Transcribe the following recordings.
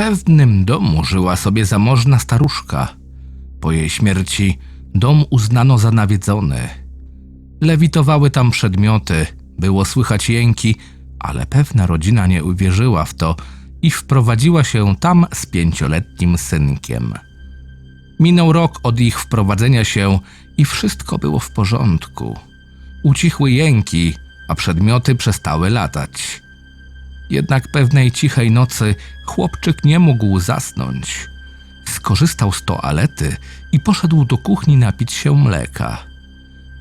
pewnym domu żyła sobie zamożna staruszka. Po jej śmierci dom uznano za nawiedzony. Lewitowały tam przedmioty, było słychać jęki, ale pewna rodzina nie uwierzyła w to i wprowadziła się tam z pięcioletnim synkiem. Minął rok od ich wprowadzenia się i wszystko było w porządku. Ucichły jęki, a przedmioty przestały latać. Jednak pewnej cichej nocy chłopczyk nie mógł zasnąć. Skorzystał z toalety i poszedł do kuchni napić się mleka.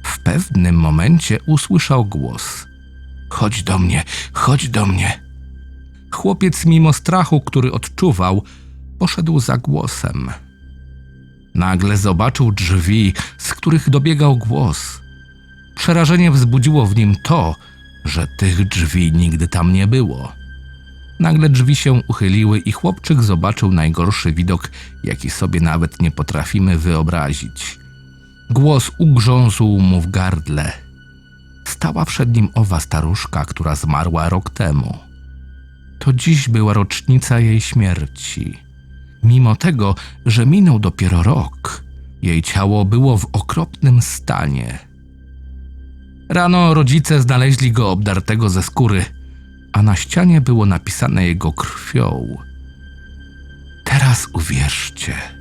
W pewnym momencie usłyszał głos: Chodź do mnie, chodź do mnie. Chłopiec, mimo strachu, który odczuwał, poszedł za głosem. Nagle zobaczył drzwi, z których dobiegał głos. Przerażenie wzbudziło w nim to, że tych drzwi nigdy tam nie było. Nagle drzwi się uchyliły i chłopczyk zobaczył najgorszy widok, jaki sobie nawet nie potrafimy wyobrazić. Głos ugrzązł mu w gardle. Stała przed nim owa staruszka, która zmarła rok temu. To dziś była rocznica jej śmierci. Mimo tego, że minął dopiero rok, jej ciało było w okropnym stanie. Rano rodzice znaleźli go obdartego ze skóry, a na ścianie było napisane jego krwią. Teraz uwierzcie.